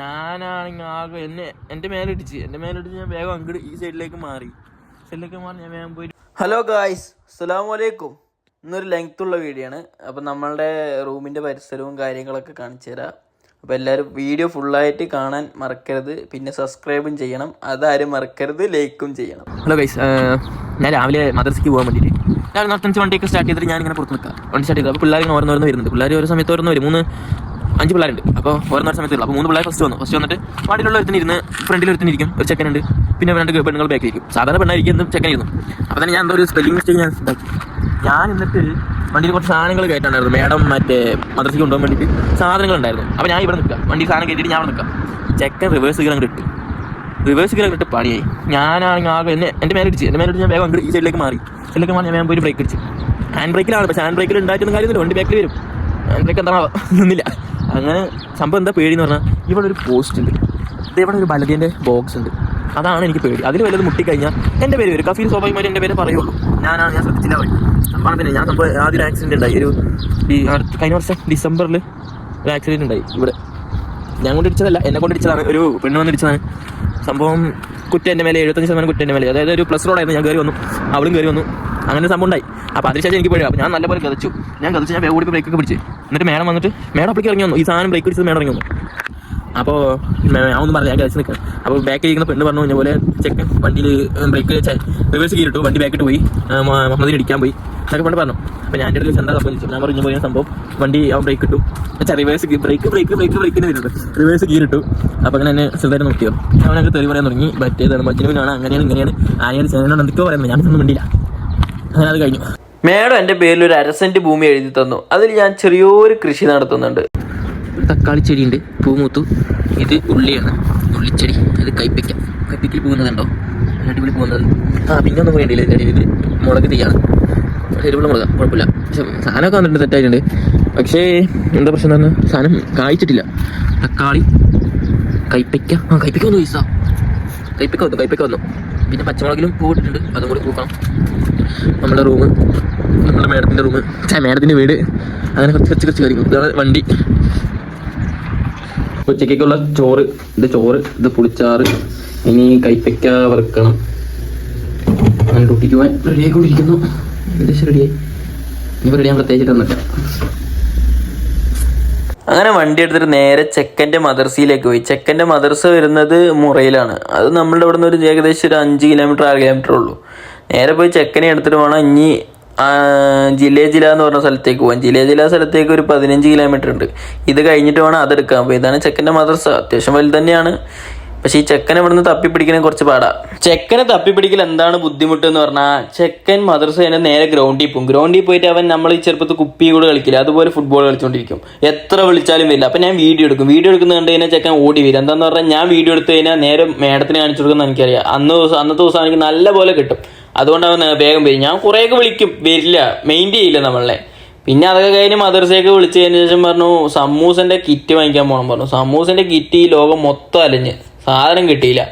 ഞാനാണെങ്കിൽ ആകെ എന്നെ എന്റെ മേലിടിച്ച്. എന്റെ മേലിടിച്ച് ഞാൻ വേഗം അങ്ങോട്ട് ഈ സൈഡിലേക്ക് മാറി. സൈഡിലേക്ക് മാറി ഞാൻ വേഗം പോയി. ഹലോ ഗായ്സ് അസ്സലാമു അലൈക്കും ഇന്നൊരു ലെങ്ത് ഉള്ള വീഡിയോ ആണ്. അപ്പം നമ്മളുടെ റൂമിന്റെ പരിസരവും കാര്യങ്ങളൊക്കെ കാണിച്ചു തരാം. അപ്പോൾ എല്ലാവരും വീഡിയോ ഫുള്ളായിട്ട് കാണാൻ മറക്കരുത്. പിന്നെ സബ്സ്ക്രൈബും ചെയ്യണം. അതാരും മറക്കരുത്. ലൈക്കും ചെയ്യണം. ഹലോ ഗൈസ് ഞാൻ രാവിലെ മദർസിക്ക് പോകാൻ വേണ്ടിയിട്ട് ഞാൻ നടത്തഞ്ച് വണ്ടിയൊക്കെ സ്റ്റാർട്ട് ചെയ്തിട്ട് ഞാൻ ഇങ്ങനെ പുറത്ത് നിൽക്കാം. വണ്ടി സ്റ്റാർട്ട് ചെയ്തു. അപ്പോൾ പിള്ളേർ ഇങ്ങനെ ഓരോന്ന് ഓരോന്ന് വരുന്നുണ്ട്. പിള്ളേർ ഓരോ സമയത്ത് ഓരോന്ന് വരും. മൂന്ന് അഞ്ച് പിള്ളേരുണ്ട്. അപ്പോൾ ഓരോന്നോ സമയത്ത് അപ്പോൾ മൂന്ന് പിള്ളേർ ഫസ്റ്റ് വന്നു. ഫസ്റ്റ് വന്നിട്ട് വണ്ടിയിലുള്ള ഒരുത്തിന് ഇരുന്ന് ഫ്രണ്ടിൽ ഒരുത്തിന് ഇരിക്കും. ഒരു ചെക്കനുണ്ട്. പിന്നെ രണ്ട് പെണ്ണുങ്ങൾ ബാക്കിൽ ഇരിക്കും. സാധാരണ പെണ്ണായിരിക്കും ചെക്കൻ ഇരുന്നു. അപ്പോൾ തന്നെ ഞാൻ എന്തോ ഒരു സ്പെല്ലിംഗ് മിസ്റ്റേക്ക് ഞാൻ ഉണ്ടാക്കി ഞാൻ എന്നിട്ട് വണ്ടിയിൽ കുറച്ച് സാധനങ്ങൾ കയറ്റാണ്ടായിരുന്നു മേഡം മറ്റേ മദ്രസയ്ക്ക് കൊണ്ടുപോകാൻ വേണ്ടിയിട്ട് സാധനങ്ങൾ ഉണ്ടായിരുന്നു അപ്പോൾ ഞാൻ ഇവിടെ നിൽക്കാം വണ്ടി സാധനം കയറ്റിയിട്ട് ഞാൻ നിൽക്കാം ചെക്കൻ റിവേഴ്സ് ഗിയർ അങ്ങോട്ട് ഇട്ടു. റിവേഴ്സ് ഗിയർ ഇട്ട് പണിയായി. ഞാനാണെങ്കിൽ ആകെ എന്നെ എന്റെ മേലിടിച്ച്. എന്റെ മേലിടിച്ച് ഞാൻ വേഗം അങ്ങോട്ട് ഈ സൈഡിലേക്ക് മാറി. സൈഡിലേക്ക് മാറി ഞാൻ വേഗം പോയി ബ്രേക്ക് അടിച്ച്. ഹാൻഡ് ബ്രേക്കിലാണ് പക്ഷേ ഹാൻഡ് ബ്രേക്കിൽ ഉണ്ടായിട്ടൊന്നും കാര്യമൊന്നുമില്ല വണ്ടി ബാക്കിൽ വരും. ഹാൻഡ് ബ്രേക്ക് എന്താണോ നിന്നില്ല അങ്ങനെ സംഭവം എന്താ പേടി എന്ന് പറഞ്ഞാൽ ഇവിടെ ഒരു പോസ്റ്റ് ഉണ്ട്. ഇത് ഇവിടെ ഒരു ബലതീന്റെ ബോക്സ് ഉണ്ട്. അതാണ് എനിക്ക് പേടി. അതിൽ വല്ലത് മുട്ടിക്കഴിഞ്ഞാൽ എന്റെ പേര് വരും. കഫീൽ സ്വാഭാവികമായിട്ട് എന്റെ പേര് പറയുള്ളൂ. ഞാനാണ് ഞാൻ ശ്രദ്ധിച്ചില്ല വഴി സംഭവം തന്നെ ഞാൻ സംഭവം ആദ്യം ഒരു ആക്സിഡന്റ് ഉണ്ടായി. ഒരു ഈ അടുത്ത കഴിഞ്ഞ വർഷം ഡിസംബറിൽ ഒരു ആക്സിഡന്റ് ഉണ്ടായി ഇവിടെ. ഞാൻ കൊണ്ട് ഇടിച്ചതല്ല എന്നെ കൊണ്ട് ഇടിച്ചതാണ്. ഒരു പെണ്ണ് വന്ന് ഇടിച്ചതാണ്. സംഭവം കുറ്റ എന്റെ മേലെ എഴുപത്തഞ്ച് ശതമാനം കുറ്റ എന്റെ മേലെ. അതായത് ഒരു പ്ലസ് റോഡായിരുന്നു ഞാൻ കയറി വന്നു. അവളും കയറി വന്നു. അങ്ങനെ സംഭവം ഉണ്ടായി. അപ്പോൾ അതിനുശേഷം എനിക്ക് പോയി ഞാൻ നല്ലപോലെ കതച്ചു ഞാൻ കതച്ച് ഞാൻ വേഗം ഓടി ബ്രേക്കൊക്കെ പിടിച്ച്. എന്നിട്ട് മേഡം വന്നിട്ട് മേഡം അപ്പോഴേക്ക് ഇറങ്ങി വന്നു. ഈ സാധനം ബ്രേക്ക് പിടിച്ചത് മേഡം ഇറങ്ങി വന്നു. അപ്പോൾ ഞാൻ ഒന്നും പറഞ്ഞു ഞാൻ കഴിച്ച് നിൽക്കാം. അപ്പോൾ ബാക്കിൽ ഇരിക്കുന്ന പെണ്ണ് പറഞ്ഞു കഴിഞ്ഞ പോലെ ചെക്കൻ വണ്ടിയിൽ ബ്രേക്ക് റിവേഴ്സ് കീറിട്ടു വണ്ടി ബാക്കിട്ട് പോയി. ആ, ഇടിക്കാൻ പോയി. എന്നൊക്കെ പെണ്ണ് പറഞ്ഞു. അപ്പോൾ ഞാൻ എന്റെ അടുത്ത് എന്താ സംഭവിച്ചു ഞാൻ പറഞ്ഞു പോയ സംഭവം. വണ്ടി അവൻ ബ്രേക്ക് ഇട്ടു. വെച്ചാൽ റിവേഴ്സ് ബ്രേക്ക് ബ്രേക്ക് ബ്രേക്ക് ബ്രേക്കിന് വരുന്നത്. റിവേഴ്സ് കീറിട്ടു അപ്പോൾ അങ്ങനെ എന്നെ ചെറുതായിട്ട് നോക്കിയോ അവനൊക്കെ തെറി പറയാൻ തുടങ്ങി. മറ്റേതാണ് മജ്നുവിനാണ് അങ്ങനെയാണ് ഇങ്ങനെയാണ്. ആരെയാണ് ചേനോട് എന്തൊക്കെയോ പറയുന്നത് ഒന്നും മിണ്ടില്ല അങ്ങനെ അത് കഴിഞ്ഞു. മേഡം എന്റെ പേരിൽ ഒരു അരസെന്റ് ഭൂമി എഴുതി തന്നു. അതിൽ ഞാൻ ചെറിയൊരു കൃഷി നടത്തുന്നുണ്ട്. തക്കാളി ചെടിയുണ്ട്. പൂമൂത്തു. ഇത് ഉള്ളിയാണ്. ഉള്ളിച്ചെടി. അത് കൈപ്പയ്ക്ക. കൈപ്പയ്ക്കിൽ പോകുന്നതുണ്ടോ അടിപൊളി പോകുന്നത്. ആ പിന്നെ ഒന്നും പറയണ്ടില്ല ഇതിന്റെ അടിയിൽ മുളക് തീയാണ് എരിവുള്ള മുളക്. കുഴപ്പമില്ല. പക്ഷെ സാധനമൊക്കെ വന്നിട്ടുണ്ട് സെറ്റായിട്ടുണ്ട് പക്ഷേ എന്താ പ്രശ്നം എന്ന് സാധനം കായ്ച്ചിട്ടില്ല. തക്കാളി കൈപ്പയ്ക്ക. ആ കൈപ്പയ്ക്ക വന്നു പൈസ കൈപ്പയ്ക്ക വന്നു കൈപ്പയ്ക്ക വന്നു. പിന്നെ പച്ചമുളകിലും പൂവിട്ടിട്ടുണ്ട് അതും കൂടി പൂക്കണം. നമ്മുടെ റൂം നമ്മുടെ മേഡത്തിന്റെ റൂം മേഡത്തിന്റെ വീട്. അങ്ങനെ കുറച്ച് കുറച്ച് കുറച്ച് കാര്യങ്ങൾ. ഇതാണ് വണ്ടി. ഉച്ചക്കേക്കുള്ള ചോറ്. ഇത് ചോറ് ഇത് പുളിച്ചാറ്. ഇനി കൈപ്പയ്ക്ക വറുക്കണം. അങ്ങനെ ഡ്യൂട്ടിക്ക് പോകാൻ റെഡി ആയിക്കൊണ്ടിരിക്കുന്നു. ഏകദേശം റെഡിയായി ഇനി റെഡിയാൻ തന്നില്ല അങ്ങനെ വണ്ടി എടുത്തിട്ട് നേരെ ചെക്കന്റെ മദർസയിലേക്ക് പോയി. ചെക്കന്റെ മദർസ വരുന്നത് മുറയിലാണ്. അത് നമ്മളുടെ ഇവിടെ നിന്ന് ഒരു ഏകദേശം ഒരു അഞ്ച് കിലോമീറ്റർ ആറ് കിലോമീറ്റർ ഉള്ളൂ. നേരെ പോയി ചെക്കനെ എടുത്തിട്ട് വേണം ഇനി ജില്ല എന്ന് പറഞ്ഞ സ്ഥലത്തേക്ക് ജില്ലേ ജില്ല സ്ഥലത്തേക്ക് ഒരു പതിനഞ്ച് കിലോമീറ്റർ ഉണ്ട്. ഇത് കഴിഞ്ഞിട്ട് വേണം അതെടുക്കാൻ അപ്പോൾ ഇതാണ് ചെക്കന്റെ മദർസ. അത്യാവശ്യം വലുത് തന്നെയാണ്. പക്ഷെ ഈ ചെക്കനെ ഇവിടുന്ന് തപ്പിപ്പിടിക്കണ കുറച്ച് പാടാ. ചെക്കനെ തപ്പി തപ്പിപ്പിടിക്കൽ എന്താണ് ബുദ്ധിമുട്ട് എന്ന് പറഞ്ഞാൽ ചെക്കൻ മദർസ തന്നെ നേരെ ഗ്രൗണ്ടിൽ പോകും. ഗ്രൗണ്ടിൽ പോയിട്ട് അവൻ നമ്മൾ ഈ ചെറുപ്പത്തിൽ കുപ്പി കൂടെ കളിക്കില്ല അതുപോലെ ഫുട്ബോൾ കളിച്ചുകൊണ്ടിരിക്കും എത്ര വിളിച്ചാലും വരില്ല. അപ്പം ഞാൻ വീഡിയോ എടുക്കും. വീഡിയോ എടുക്കുന്ന കണ്ട് കഴിഞ്ഞാൽ ചെക്കൻ ഓടി വരും. എന്താന്ന് പറഞ്ഞാൽ ഞാൻ വീഡിയോ എടുത്തു കഴിഞ്ഞാൽ നേരെ മേഡത്തിന് കാണിച്ചു കൊടുക്കുന്ന എനിക്കറിയാം. അന്ന് ദിവസം അന്നത്തെ ദിവസം എനിക്ക് നല്ല പോലെ കിട്ടും. അതുകൊണ്ട് അവൻ വേഗം വരും. ഞാൻ കുറേയൊക്കെ വിളിക്കും. വരില്ല. മെയിന്റെയിൻ ചെയ്യില്ല നമ്മളെ. പിന്നെ അതൊക്കെ കഴിഞ്ഞ് മദർസയൊക്കെ വിളിച്ചു കഴിഞ്ഞ ശേഷം പറഞ്ഞു സമൂസന്റെ കിറ്റ് വാങ്ങിക്കാൻ പോകണം പറഞ്ഞു. സമൂസന്റെ കിറ്റ് ഈ ലോകം മൊത്തം അലഞ്ഞ്. സാധനം കിട്ടിയില്ല.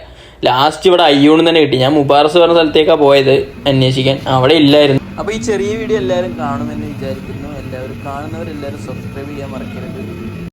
ലാസ്റ്റ് ഇവിടെ അയ്യൂണിൽ തന്നെ കിട്ടി. ഞാൻ മുബാറസ് പറഞ്ഞ സ്ഥലത്തേക്കാണ് പോയത് അന്വേഷിക്കാൻ. അവിടെ ഇല്ലായിരുന്നു. അപ്പോൾ ഈ ചെറിയ വീഡിയോ എല്ലാവരും കാണുമെന്ന് വിചാരിക്കുന്നു. എല്ലാവരും കാണുന്നവരെല്ലാവരും സബ്സ്ക്രൈബ് ചെയ്യാൻ മറക്കരുത്.